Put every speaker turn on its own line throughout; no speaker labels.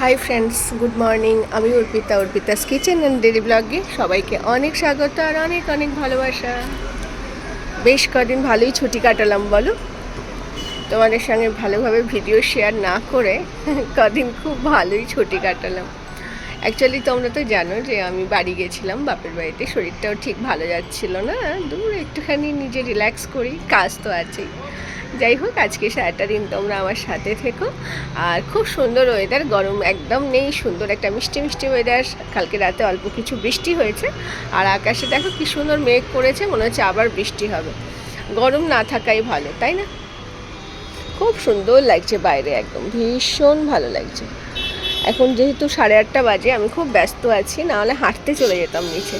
Hi friends good morning আমি Arpita, Arpita's kitchen and daily ব্লগে সবাইকে অনেক স্বাগত আর অনেক অনেক ভালোবাসা। বেশ কদিন ভালোই ছুটি কাটালাম, বলো? তোমাদের সঙ্গে ভালোভাবে ভিডিও শেয়ার না করে কদিন খুব ভালোই ছুটি কাটালাম। অ্যাকচুয়ালি তোমরা তো জানো যে আমি বাড়ি গেছিলাম, বাপের বাড়িতে। শরীরটাও ঠিক ভালো যাচ্ছিল না। দূর একটুখানি নিজে রিল্যাক্স করি, কাজ তো আছেই। যাই হোক, আজকে সারাটা দিন তোমরা আমার সাথে থেকো। আর খুব সুন্দর ওয়েদার গরম একদম নেই, সুন্দর একটা মিষ্টি মিষ্টি ওয়েদার কালকে রাতে অল্প কিছু বৃষ্টি হয়েছে। আর আকাশে দেখো কি সুন্দর মেঘ করেছে, মনে হচ্ছে আবার বৃষ্টি হবে। গরম না থাকাই ভালো, তাই না? খুব সুন্দর লাগছে বাইরে একদম, ভীষণ ভালো লাগছে। এখন যেহেতু সাড়ে আটটা বাজে, আমি খুব ব্যস্ত আছি নাহলে হাঁটতে চলে যেতাম নিচে।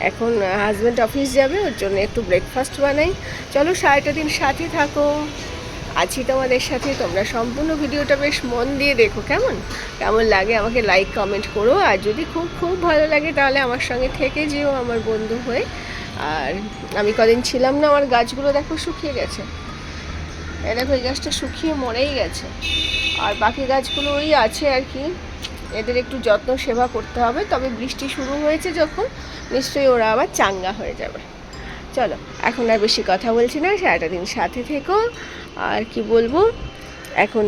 এখন হাজব্যান্ড অফিস যাবে, ওর জন্য একটু ব্রেকফাস্ট বানাই। চলো সারাটা দিন সাথে থাকো। আছি তোমাদের সাথে, তোমরা সম্পূর্ণ ভিডিওটা বেশ মন দিয়ে দেখো, কেমন? কেমন লাগে আমাকে লাইক কমেন্ট করো। আর যদি খুব খুব ভালো লাগে তাহলে আমার সঙ্গে থেকে যেও আমার বন্ধু হয়ে। আর আমি কদিন ছিলাম না, আমার গাছগুলো দেখো শুকিয়ে গেছে। দেখো, এই গাছটা শুকিয়ে মরেই গেছে। আর বাকি গাছগুলো ওই আছে আর কি। এদের একটু যত্ন সেবা করতে হবে। তবে বৃষ্টি শুরু হয়েছে যখন, নিশ্চয়ই ওরা আবার চাঙ্গা হয়ে যাবে। চলো, এখন আর বেশি কথা বলছি না, সারাটা দিন সাথে থেকো। আর কি বলব, এখন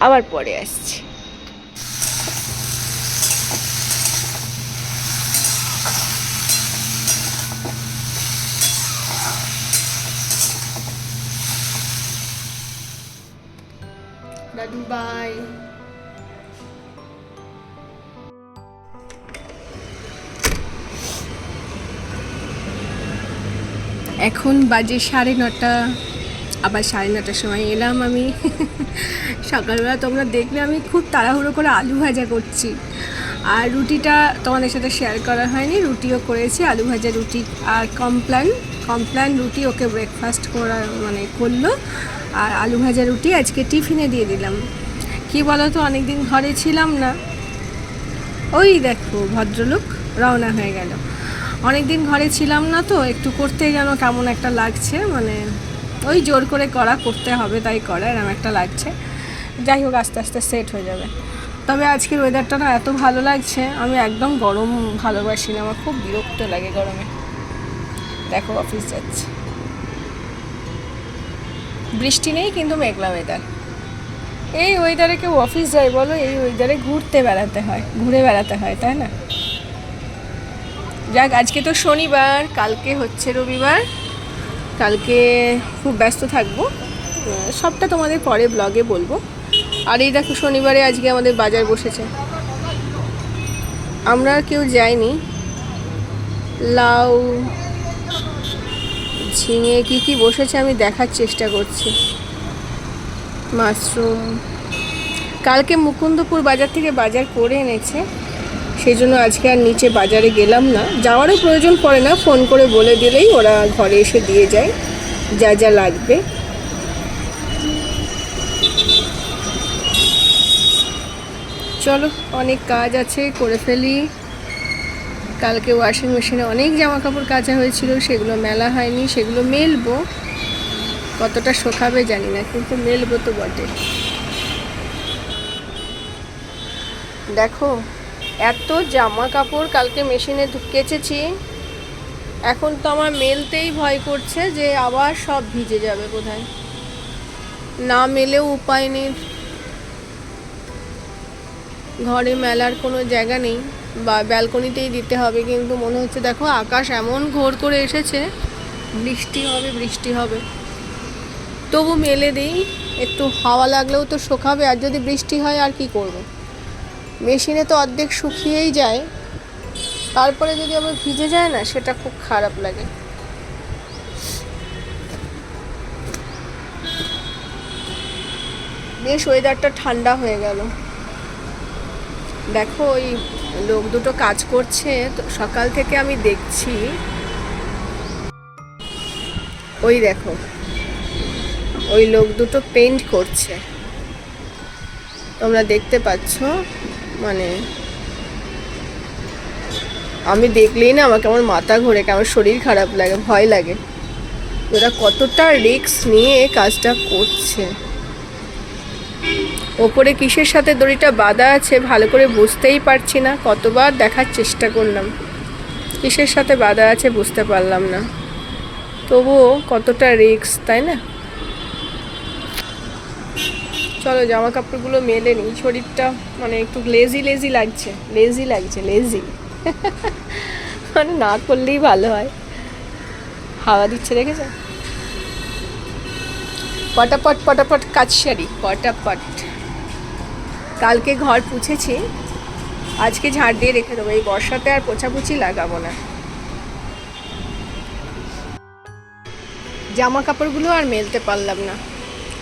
আবার পরে আসছি। দাদু বাই এখন বাজে সাড়ে নটা, আবার সাড়ে নটার সময় এলাম আমি। সকালবেলা তোমরা দেখলে আমি খুব তাড়াহুড়ো করে আলু ভাজা করছি। আর রুটিটা তোমাদের সাথে শেয়ার করা হয়নি, রুটিও করেছি, আলু ভাজা রুটি আর কমপ্ল্যান কমপ্ল্যান রুটি ওকে ব্রেকফাস্ট করা মানে করল। আর আলু ভাজা রুটি আজকে টিফিনে দিয়ে দিলাম। কি বলো তো অনেকদিন ঘরে ছিলাম না। ওই দেখো, ভদ্রলোক রওনা হয়ে গেল। অনেক দিন ঘরে ছিলাম না তো, একটু করতে যেন কেমন একটা লাগছে মানে ওই জোর করে করা, করতে হবে তাই করা এরকম একটা লাগছে। যাই হোক, আস্তে আস্তে সেট হয়ে যাবে। তবে আজকের ওয়েদারটা না এত ভালো লাগছে, আমি একদম গরম ভালোবাসি না, আমার খুব বিরক্ত লাগে গরমে। দেখো অফিস যাচ্ছে। বৃষ্টি নেই কিন্তু মেঘলা ওয়েদার এই ওয়েদারে কেউ অফিস যায় বলো, এই ওয়েদারে ঘুরতে বেড়াতে হয়, ঘুরে বেড়াতে হয়, তাই না? যাক, আজকে তো শনিবার, কালকে হচ্ছে রবিবার, কালকে খুব ব্যস্ত থাকব। সবটা তোমাদের পরে ব্লগে বলব। আর এই দেখো, শনিবারে আজকে আমাদের বাজার বসেছে। আমরা কেউ যাইনি। লাউ, ঝিঙে, কি কি বসেছে আমি দেখার চেষ্টা করছি। মাশরুম। কালকে মুকুন্দপুর বাজার থেকে বাজার করে এনেছে। সেই জন্য আজকে আর নিচে বাজারে গেলাম না। যাওয়ারও প্রয়োজন পড়ে না, ফোন করে বলে দিলেই ওরা ঘরে এসে দিয়ে যায়, যা যা লাগবে। চলো, অনেক কাজ আছে, করে ফেলি। কালকে ওয়াশিং মেশিনে অনেক জামা কাপড় কাচা হয়েছিল, সেগুলো মেলা হয়নি, সেগুলো মেলবো। কতটা শোকাবে জানি না, কিন্তু মেলবো তো বটে। দেখো এত জামা কাপড় কালকে মেশিনে কেচেছি। এখন তো আমার মেলতেই ভয় করছে যে আবার সব ভিজে যাবে বোধহয়। না মেলেও উপায় নেই। ঘরে মেলার কোনো জায়গা নেই। বা ব্যালকনিতেই দিতে হবে, কিন্তু মনে হচ্ছে দেখো আকাশ এমন ঘোর করে এসেছে, বৃষ্টি হবে বৃষ্টি হবে। তবু মেলে দিই, একটু হাওয়া লাগলেও তো শোকাবে, আর যদি বৃষ্টি হয় আর কি করব? মেশিনে তো অর্ধেক শুকিয়েই যায়। তারপরে যদি আবার ভিজে যায় না, সেটা খুব খারাপ লাগে। বেশ ওয়েদারটা ঠান্ডা হয়ে গেল। দেখো, ওই লোক দুটো কাজ করছে, তো সকাল থেকে আমি দেখছি। ওই দেখো, ওই লোক দুটো পেন্ট করছে। তোমরা দেখতে পাচ্ছ? মানে আমি দেখলেই না আমাকে আমার মাথা ঘোরে, কেমন শরীর খারাপ লাগে, ভয় লাগে। ওরা কতটা রিস্ক নিয়ে কাজটা করছে। ওপরে কিসের সাথে দড়িটা বাঁধা আছে ভালো করে বুঝতেই পারছি না, কতবার দেখার চেষ্টা করলাম। কিসের সাথে বাঁধা আছে বুঝতে পারলাম না। তবুও কতটা রিক্স তাই না? চলো জামা কাপড়গুলো মেলে নিই শরীরটা মানে একটু লেজি লেজি লাগছে। লেজি লাগছে লেজি মানে না করলেই ভালো হয়। হাওয়া দিচ্ছে, দেখেছ? পটাপট পটাপট কাজ সারি, পটাপট। কালকে ঘর পুছেছি। আজকে ঝাড় দিয়ে রেখে দেবো। এই বর্ষাতে আর পোছাপুছি লাগাবো না। জামা কাপড়গুলো আর মেলতে পারলাম না।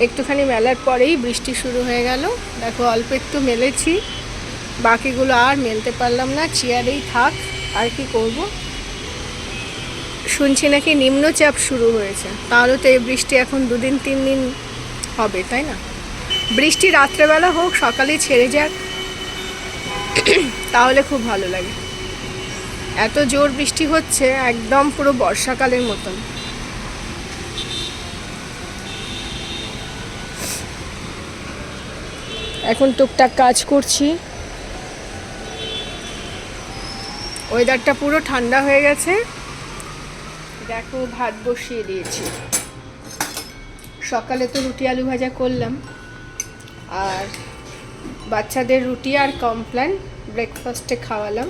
একটুখানি মেলার পরেই বৃষ্টি শুরু হয়ে গেল। দেখো, অল্প একটু মেলেছি। বাকিগুলো আর মেলতে পারলাম না। চেয়ারেই থাক, আর কি করব? শুনছি নাকি নিম্নচাপ শুরু হয়েছে। তাহলে তো এই বৃষ্টি এখন দুদিন, তিন দিন হবে, তাই না? বৃষ্টি রাত্রেবেলা হোক সকালে ছেড়ে যাক। তাহলে খুব ভালো লাগে। এত জোর বৃষ্টি হচ্ছে, একদম পুরো বর্ষাকালের মতন। এখন টুকটাক কাজ করছি। ওয়েদারটা পুরো ঠান্ডা হয়ে গেছে। দেখো, ভাত বসিয়ে দিয়েছি। সকালে তো রুটি আলু ভাজা করলাম। আর বাচ্চাদের রুটি আর কমপ্ল্যান ব্রেকফাস্টে খাওয়ালাম।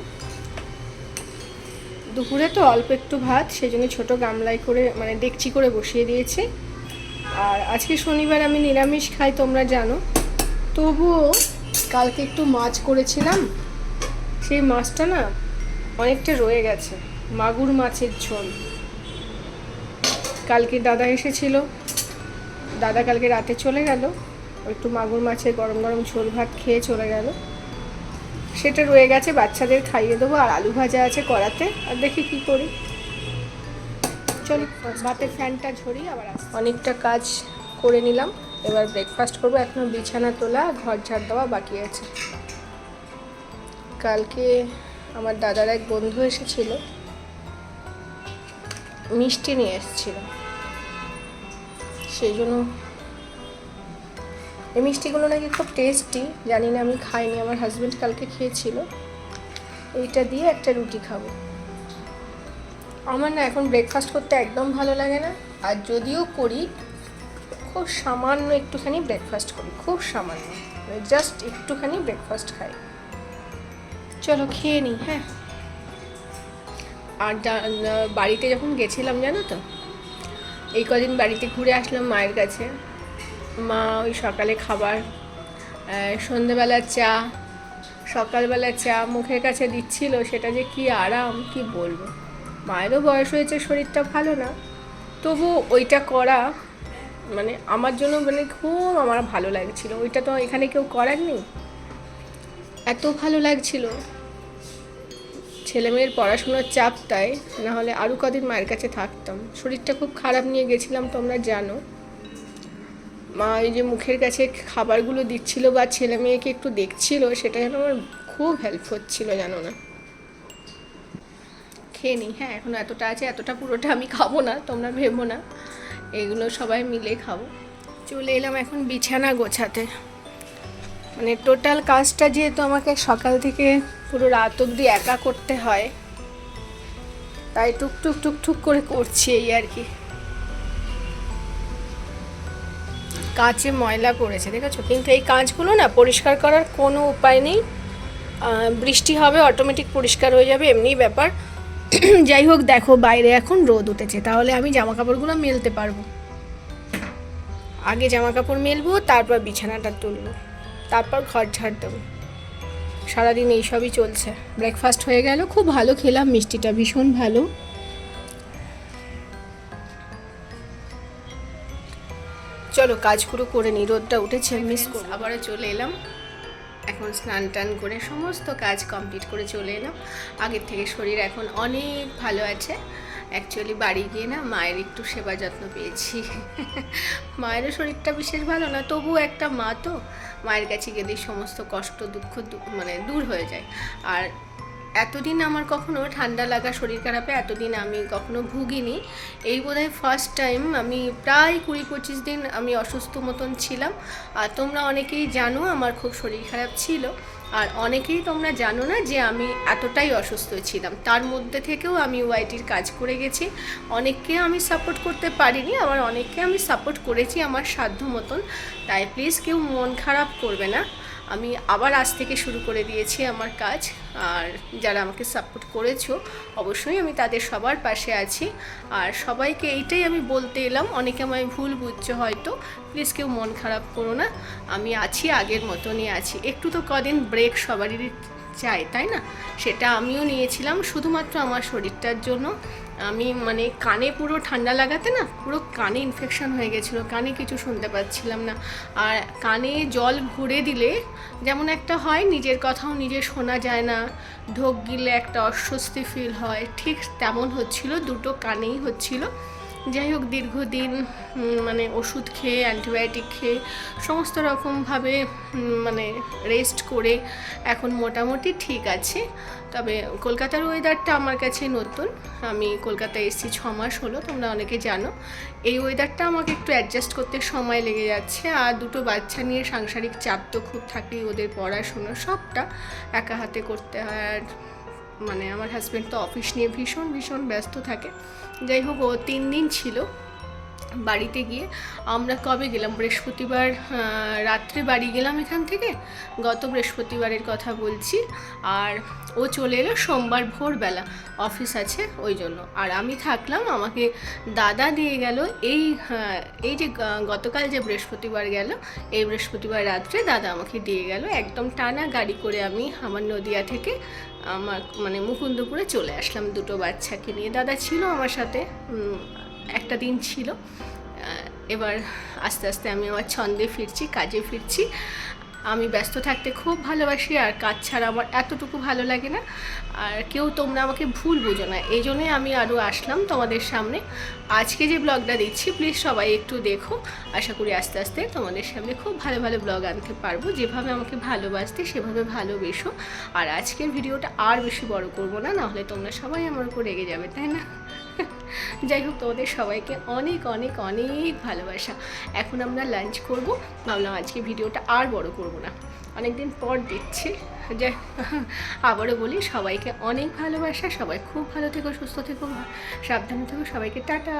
দুপুরে তো অল্প একটু ভাত সেই জন্য ছোটো গামলায় করে মানে ডেকচি করে বসিয়ে দিয়েছি। আর আজকে শনিবার আমি নিরামিষ খাই, তোমরা জানো। তবুও কালকে একটু মাছ করেছিলাম। সেই মাছটা না অনেকটা রয়ে গেছে, মাগুর মাছের ঝোল। কালকে দাদা এসেছিল, দাদা কালকে রাতে চলে গেল, একটু মাগুর মাছের গরম গরম ঝোল ভাত খেয়ে চলে গেল। সেটা রয়ে গেছে, বাচ্চাদের খাইয়ে দেবো, আর আলু ভাজা আছে করাতে আর দেখি কি করি। চলি, ভাতের ফ্যানটা ঝরি আবার অনেকটা কাজ করে নিলাম। এবার ব্রেকফাস্ট করব। এখনও বিছানা তোলা, ঘর ঝাড় দেওয়া বাকি আছে। কালকে আমার দাদার এক বন্ধু এসেছিল। মিষ্টি নিয়ে এসেছিল। সেই জন্য এই মিষ্টিগুলো নাকি খুব টেস্টি জানি না, আমি খাইনি। আমার হাজব্যান্ড কালকে খেয়েছিল। এইটা দিয়ে একটা রুটি খাব। আমার না এখন ব্রেকফাস্ট করতে একদম ভালো লাগে না। আর যদিও করি খুব সামান্য একটুখানি ব্রেকফাস্ট করি খুব সামান্য। জাস্ট একটুখানি ব্রেকফাস্ট খাই। চলো খেয়ে নিই হ্যাঁ। আর বাড়িতে যখন গেছিলাম জানো তো এই কদিন বাড়িতে ঘুরে আসলাম মায়ের কাছে। মা ওই সকালে খাবার আহ, সন্ধেবেলা চা সকালবেলা চা মুখের কাছে দিচ্ছিল সেটা যে কি আরাম কি বলব? মায়েরও বয়স হয়েছে শরীরটা ভালো না। তবু ওইটা করা মানে আমার জন্য মানে খুব আমার ভালো লাগছিল। ওইটা তো এখানে কেউ করার নেই এত ভালো লাগছিল। ছেলে মেয়ের পড়াশোনার চাপটায়, না হলে আরও কদিন মায়ের কাছে থাকতাম। শরীরটা খুব খারাপ নিয়ে গেছিলাম, তোমরা জানো। মা ওই যে মুখের কাছে খাবারগুলো দিচ্ছিল বা ছেলে মেয়েকে একটু দেখছিল, সেটা যেন আমার খুব হেল্প হচ্ছিল, জানো না। খেয়ে নিই হ্যাঁ এখন এতটা আছে, এতটা পুরোটা আমি খাব না, তোমরা ভেবো না। এগুলো সবাই মিলে খাব। চলে এলাম এখন বিছানা গোছাতে। মানে টোটাল কাজটা যেহেতু আমাকে সকাল থেকে পুরো রাত অবধি একা করতে হয়, তাই টুকটুক টুকটুক করে করছি এই আর কি। কাঁচে ময়লা পড়েছে, দেখেছ? কিন্তু এই কাঁচগুলো না পরিষ্কার করার কোনো উপায় নেই। বৃষ্টি হবে অটোমেটিক পরিষ্কার হয়ে যাবে, এমনিই ব্যাপার। যাই হোক, দেখো বাইরে এখন রোদ উঠেছে, তাহলে আমি জামা কাপড়গুলো মেলতে পারব। আগে জামা কাপড় মেলবো, তারপর বিছানাটা তুলবো, তারপর ঘর ঝাড় দেবো। সারাদিন এইসবই চলছে। ব্রেকফাস্ট হয়ে গেল, খুব ভালো খেলাম, মিষ্টিটা ভীষণ ভালো। চলো, কাজগুলো করে নিই, রোদটা উঠেছে মিস আবারও চলে এলাম। এখন স্নান টান করে সমস্ত কাজ কমপ্লিট করে চলে এলাম। আগের থেকে শরীর এখন অনেক ভালো আছে। অ্যাকচুয়ালি বাড়ি গিয়ে না মায়ের একটু সেবা যত্ন পেয়েছি। মায়েরও শরীরটা বিশেষ ভালো না, তবুও একটা মা তো মায়ের কাছে গেলেই সমস্ত কষ্ট, দুঃখ মানে দূর হয়ে যায়। আর এতদিন আমার কখনো ঠান্ডা লাগা, শরীর খারাপে এতদিন আমি কখনো ভুগিনি। এই বোধহয় ফার্স্ট টাইম আমি প্রায় কুড়ি পঁচিশ দিন আমি অসুস্থ মতন ছিলাম। আর তোমরা অনেকেই জানো আমার খুব শরীর খারাপ ছিল। আর অনেকেই তোমরা জানো না যে আমি এতটাই অসুস্থ ছিলাম। তার মধ্যে থেকেও আমি ওয়াইটির কাজ করে গেছি। অনেককে আমি সাপোর্ট করতে পারিনি, আবার অনেককে আমি সাপোর্ট করেছি আমার সাধ্য মতন। তাই প্লিজ কেউ মন খারাপ করবে না। আমি আবার আজ থেকে শুরু করে দিয়েছি আমার কাজ। আর যারা আমাকে সাপোর্ট করেছ, অবশ্যই আমি তাদের সবার পাশে আছি। আর সবাইকে এইটাই আমি বলতে এলাম, অনেকে আমায় ভুল বুঝছ হয়তো প্লিজ কেউ মন খারাপ করো না। আমি আছি, আগের মতনই আছি। একটু তো কদিন ব্রেক সবারই চাই, তাই না? সেটা আমিও নিয়েছিলাম, শুধুমাত্র আমার শরীরটার জন্য। আমি মানে কানে পুরো ঠান্ডা লাগাতে না পুরো কানে ইনফেকশন হয়ে গেছিল, কানে কিছু শুনতে পাচ্ছিলাম না। আর কানে জল ভরে দিলে যেমন একটা হয়, নিজের কথাও নিজে শোনা যায় না। ঢোক গিলে একটা অস্বস্তি ফিল হয়, ঠিক তেমন হচ্ছিল, দুটো কানেই হচ্ছিল। যাই হোক, দীর্ঘদিন মানে ওষুধ খেয়ে, অ্যান্টিবায়োটিক খেয়ে সমস্ত রকমভাবে মানে রেস্ট করে এখন মোটামুটি ঠিক আছে। তবে কলকাতার ওয়েদারটা আমার কাছে নতুন। আমি কলকাতায় এসেছি ছ মাস হলো, তোমরা অনেকে জানো। এই ওয়েদারটা আমাকে একটু অ্যাডজাস্ট করতে সময় লেগে যাচ্ছে। আর দুটো বাচ্চা নিয়ে সাংসারিক চাপ তো খুব থাকেই, ওদের পড়াশুনো সবটা একা হাতে করতে হয়। আর মানে আমার হাজব্যান্ড তো অফিস নিয়ে ভীষণ ভীষণ ব্যস্ত থাকে। যাই হোক, ও তিন দিন ছিল। বাড়িতে গিয়ে আমরা কবে গেলাম? বৃহস্পতিবার রাত্রে বাড়ি গেলাম এখান থেকে। গত বৃহস্পতিবারের কথা বলছি। আর ও চলে এলো সোমবার ভোরবেলা। অফিস আছে ওই জন্য। আর আমি থাকলাম, আমাকে দাদা দিয়ে গেল এই এই যে গতকাল যে বৃহস্পতিবার গেল, এই বৃহস্পতিবার রাত্রে দাদা আমাকে দিয়ে গেল। একদম টানা গাড়ি করে আমি আমার নদিয়া থেকে আমার মানে মুকুন্দপুরে চলে আসলাম দুটো বাচ্চাকে নিয়ে। দাদা ছিল আমার সাথে একটা দিন ছিল। এবার আস্তে আস্তে আমি আমার ছন্দে ফিরছি, কাজে ফিরছি। আমি ব্যস্ত থাকতে খুব ভালোবাসি আর কাজ ছাড়া আমার এতটুকু ভালো লাগে না। আর কেউ তোমরা আমাকে ভুল বুঝো না। এই জন্যই আমি আরও আসলাম তোমাদের সামনে। আজকে যে ব্লগটা দিচ্ছি প্লিজ সবাই একটু দেখো। আশা করি আস্তে আস্তে তোমাদের সামনে খুব ভালো ভালো ব্লগ আনতে পারব। যেভাবে আমাকে ভালোবাসতে, সেভাবে ভালোবেসো। আর আজকের ভিডিওটা আর বেশি বড় করব না, নাহলে তোমরা সবাই আমার উপর রেগে যাবে, তাই না? যাই হোক, তোমাদের সবাইকে অনেক অনেক অনেক ভালোবাসা। এখন আমরা লাঞ্চ করব। ভাবলাম আজকে ভিডিওটা আর বড় করব না। অনেক দিন পর দিচ্ছি যাই আবারও বলি, সবাইকে অনেক ভালোবাসা। সবাই খুব ভালো থেকো, সুস্থ থেকো, সাবধানে থেকো। সবাইকে টাটা।